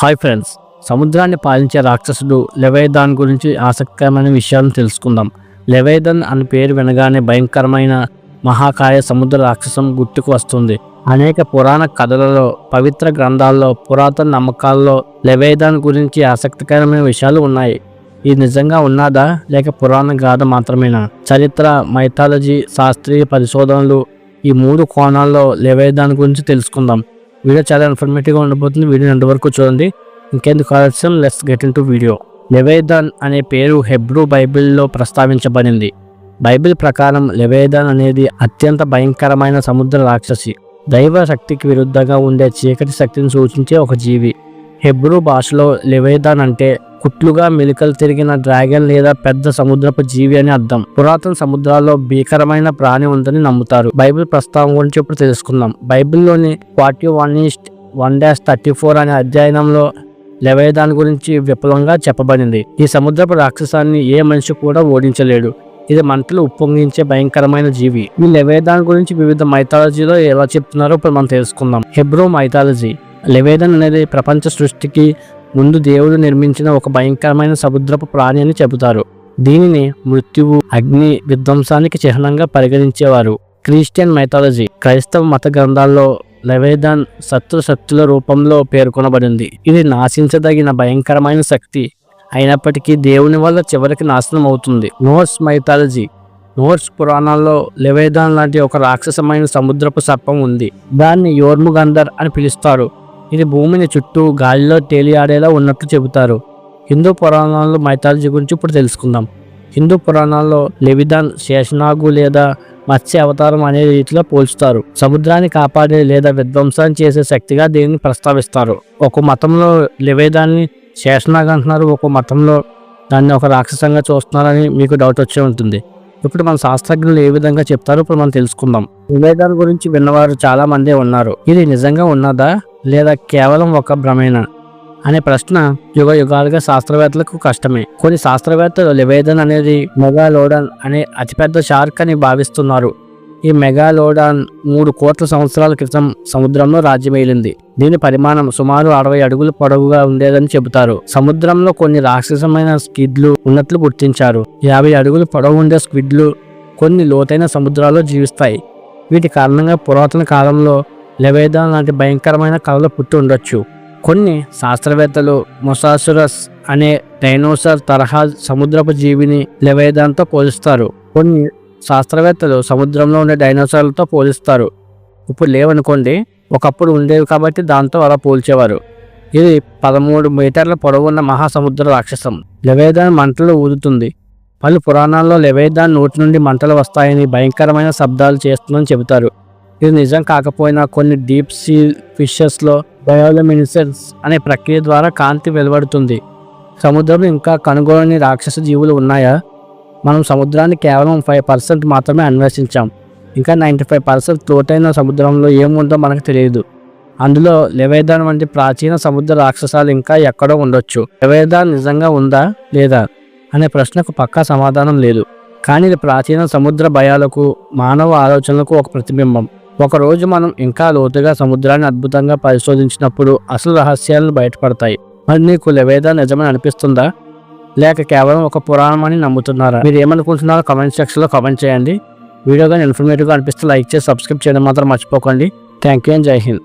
Hi friends సముద్రాన్ని పాలించే రాక్షసుడు లెవైదాన్ గురించి ఆసక్తికరమైన విషయాలను తెలుసుకుందాం. లెవైదన్ అని పేరు వినగానే భయంకరమైన మహాకాయ సముద్ర రాక్షసం గుర్తుకు వస్తుంది. అనేక పురాణ కథలలో పవిత్ర గ్రంథాల్లో పురాతన నమ్మకాల్లో లెవైదాన్ గురించి ఆసక్తికరమైన విషయాలు ఉన్నాయి. ఇది నిజంగా ఉన్నదా లేక పురాణ గాథ మాత్రమేనా? చరిత్ర మైథాలజీ శాస్త్రీయ పరిశోధనలు ఈ మూడు కోణాల్లో లెవైదాన్ గురించి తెలుసుకుందాం. వీడియో చాలా ఇన్ఫర్మేటివ్గా ఉండబోతుంది. వీడియో రెండు వరకు చూడండి. ఇంకెందుకు ఆలస్యం? Let's get into video లెవేదాన్ అనే పేరు హెబ్రూ బైబిల్లో ప్రస్తావించబడింది. బైబిల్ ప్రకారం లెవేదాన్ అనేది అత్యంత భయంకరమైన సముద్ర రాక్షసి. దైవ శక్తికి విరుద్ధంగా ఉండే చీకటి శక్తిని సూచించే ఒక జీవి. హెబ్రూ భాషలో లెవేదాన్ అంటే కుట్లుగా మెలికలు తిరిగిన డ్రాగన్ లేదా పెద్ద సముద్రపు జీవి అని అర్థం. పురాతన సముద్రాల్లో భీకరమైన ప్రాణి ఉందని నమ్ముతారు. బైబిల్ ప్రస్తావన గురించి ఇప్పుడు తెలుసుకుందాం. బైబిల్లోని forty one east one dash thirty four అనే అధ్యయనంలో లెవేదాన్ గురించి విపులంగా చెప్పబడింది. ఈ సముద్రపు రాక్షసాన్ని ఏ మనిషి కూడా ఓడించలేడు. ఇది మంటలు ఉప్పొంగించే భయంకరమైన జీవి. ఈ లెవేదాన్ గురించి వివిధ మైథాలజీలో ఎలా చెప్తున్నారో ఇప్పుడు మనం తెలుసుకుందాం. హెబ్రో మైథాలజీ. లెవేదన్ అనేది ప్రపంచ సృష్టికి ముందు దేవుడు నిర్మించిన ఒక భయంకరమైన సముద్రపు ప్రాణి అని చెబుతారు. దీనిని మృత్యువు అగ్ని విధ్వంసానికి చిహ్నంగా పరిగణించేవారు. క్రిస్టియన్ మైథాలజీ క్రైస్తవ మత గ్రంథాల్లో లెవేదాన్ శత్రు శక్తుల రూపంలో పేర్కొనబడింది. ఇది నాశించదగిన భయంకరమైన శక్తి అయినప్పటికీ దేవుని వల్ల చివరికి నాశనం అవుతుంది నోర్స్ మైథాలజీ నోర్స్ పురాణాల్లో లెవేదాన్ లాంటి ఒక రాక్షసమైన సముద్రపు సర్పం ఉంది. దాన్ని యోర్ముగంధర్ అని పిలుస్తారు. ఇది భూమిని చుట్టూ గాలిలో తేలియాడేలా ఉన్నట్లు చెబుతారు. హిందూ పురాణాల్లో మైథాలజీ గురించి ఇప్పుడు తెలుసుకుందాం. హిందూ పురాణాల్లో లెవిదాన్ శేషనాగు లేదా మత్స్య అవతారం అనే రీతిలో పోల్చుతారు. సముద్రాన్ని కాపాడే లేదా విధ్వంసాన్ని చేసే శక్తిగా దీనిని ప్రస్తావిస్తారు. ఒక మతంలో లెవేదాన్ని శేషనాగ్ అంటున్నారు ఒక మతంలో దాన్ని ఒక రాక్షసంగా చూస్తున్నారని మీకు డౌట్ వచ్చే ఉంటుంది. ఇప్పుడు మన శాస్త్రజ్ఞులు ఏ విధంగా చెప్తారో ఇప్పుడు మనం తెలుసుకుందాం. నివేదాల గురించి విన్నవారు చాలా మందే ఉన్నారు. ఇది నిజంగా ఉన్నదా? లేదా కేవలం ఒక భ్రమేనా? అనే ప్రశ్న యుగ యుగాలుగా శాస్త్రవేత్తలకు కష్టమే. కొన్ని శాస్త్రవేత్తలు లివేదన్ అనేది మెగాలోడన్ అనే అతిపెద్ద షార్క్ అని భావిస్తున్నారు. ఈ మెగాలోడాన్ మూడు కోట్ల సంవత్సరాల క్రితం సముద్రంలో రాజ్యమేలింది. దీని పరిమాణం సుమారు అరవై అడుగుల పొడవుగా ఉండేదని చెబుతారు. సముద్రంలో కొన్ని రాక్షసమైన స్కిడ్లు ఉన్నట్లు గుర్తించారు. యాభై అడుగుల పొడవు ఉండే స్క్విడ్లు కొన్ని లోతైన సముద్రాల్లో జీవిస్తాయి. వీటి కారణంగా పురాతన కాలంలో లెవేదాన్ లాంటి భయంకరమైన కళలు పుట్టి ఉండొచ్చు. కొన్ని శాస్త్రవేత్తలు మొసాసురస్ అనే డైనోసార్ తరహా సముద్రపు జీవిని లెవేదాన్తో పోలుస్తారు. కొన్ని శాస్త్రవేత్తలు సముద్రంలో ఉండే డైనోసార్లతో పోలిస్తారు. ఇప్పుడు లేవనుకోండి ఒకప్పుడు ఉండేవి కాబట్టి దాంతో అలా పోల్చేవారు. ఇది పదమూడు మీటర్ల పొడవున్న మహాసముద్ర రాక్షసం. లెవేదాన్ మంటలు ఊదుతుంది. పలు పురాణాల్లో లెవేదాన్ నోటి నుండి మంటలు వస్తాయని భయంకరమైన శబ్దాలు చేస్తుందని చెబుతారు. ఇది నిజం కాకపోయినా కొన్ని డీప్ సీ ఫిషెస్లో బయోలమినిసెన్స్ అనే ప్రక్రియ ద్వారా కాంతి వెలువడుతుంది. సముద్రం ఇంకా కనుగొనని రాక్షస జీవులు ఉన్నాయా? మనం సముద్రాన్ని కేవలం ఫైవ్ పర్సెంట్ మాత్రమే అన్వేషించాం. ఇంకా నైంటీ ఫైవ్ పర్సెంట్ లోతైన సముద్రంలో ఏముందో మనకు తెలియదు. అందులో లెవేదాన్ వంటి ప్రాచీన సముద్ర రాక్షసాలు ఇంకా ఎక్కడో ఉండొచ్చు. లెవేదాన్ నిజంగా ఉందా? లేదా? అనే ప్రశ్నకు పక్కా సమాధానం లేదు. కానీ ఇది ప్రాచీన సముద్ర భయాలకు మానవ ఆలోచనలకు ఒక ప్రతిబింబం. ఒకరోజు మనం ఇంకా లోతుగా సముద్రాన్ని అద్భుతంగా పరిశోధించినప్పుడు అసలు రహస్యాలను బయటపడతాయి. మరి నీకు లెవేదా నిజమని అనిపిస్తుందా? లేక కేవలం ఒక పురాణం అని నమ్ముతున్నారా? మీరు ఏమనుకుంటున్నారో కమెంట్ సెక్షన్లో కమెంట్ చేయండి. వీడియో కానీ ఇన్ఫర్మేటివ్గా అనిపిస్తే లైక్ చేసి సబ్స్క్రైబ్ చేయడం మాత్రం మర్చిపోకండి. థ్యాంక్ యూ అండ్ జై హింద్